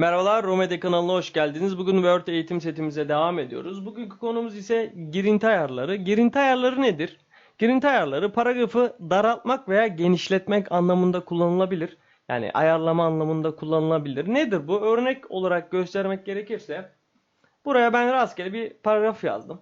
Medya kanalına hoş geldiniz. Bugün Word eğitim setimize devam ediyoruz. Bugünkü konumuz ise girinti ayarları. Girinti ayarları nedir? Girinti ayarları paragrafı daraltmak veya genişletmek anlamında kullanılabilir. Yani ayarlama anlamında kullanılabilir. Nedir bu? Örnek olarak göstermek gerekirse buraya ben rastgele bir paragraf yazdım.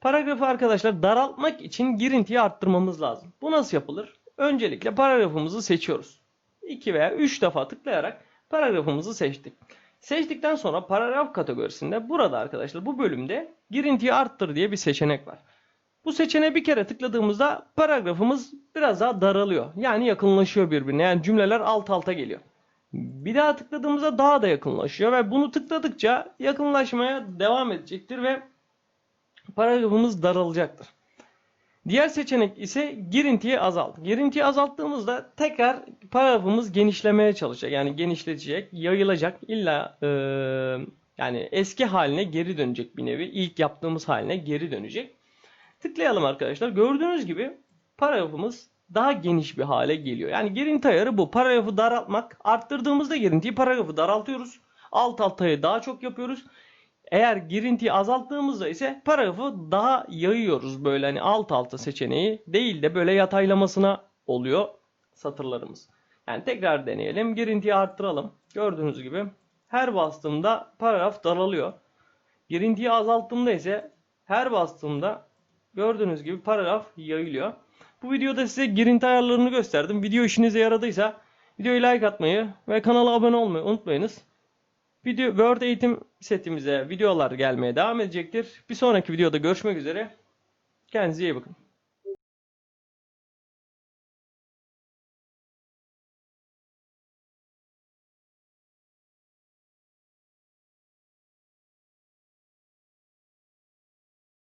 Paragrafı arkadaşlar daraltmak için girintiyi arttırmamız lazım. Bu nasıl yapılır? Öncelikle paragrafımızı seçiyoruz. 2 veya 3 defa tıklayarak paragrafımızı seçtik. Seçtikten sonra paragraf kategorisinde burada arkadaşlar bu bölümde girintiyi arttır diye bir seçenek var. Bu seçeneğe bir kere tıkladığımızda paragrafımız biraz daha daralıyor. Yani yakınlaşıyor birbirine. Yani cümleler alt alta geliyor. Bir daha tıkladığımızda daha da yakınlaşıyor ve bunu tıkladıkça yakınlaşmaya devam edecektir ve paragrafımız daralacaktır. Diğer seçenek ise girintiyi azalt. Girintiyi azalttığımızda tekrar paragrafımız genişlemeye çalışacak. Yani genişletecek, yayılacak. İlla e, yani eski haline geri dönecek bir nevi. İlk yaptığımız haline geri dönecek. Tıklayalım arkadaşlar. Gördüğünüz gibi paragrafımız daha geniş bir hale geliyor. Yani girinti ayarı bu. Paragrafı daraltmak. Arttırdığımızda girintiyi paragrafı daraltıyoruz. Alt altayı daha çok yapıyoruz. Eğer girintiyi azalttığımızda ise paragrafı daha yayıyoruz böyle hani alt alta seçeneği değil de böyle yataylamasına oluyor satırlarımız. Yani tekrar deneyelim. Girintiyi arttıralım. Gördüğünüz gibi her bastığımda paragraf daralıyor. Girintiyi azalttığımda ise her bastığımda gördüğünüz gibi paragraf yayılıyor. Bu videoda size girinti ayarlarını gösterdim. Video işinize yaradıysa videoyu like atmayı ve kanala abone olmayı unutmayınız. Video Word eğitim setimize videolar gelmeye devam edecektir. Bir sonraki videoda görüşmek üzere. Kendinize iyi bakın.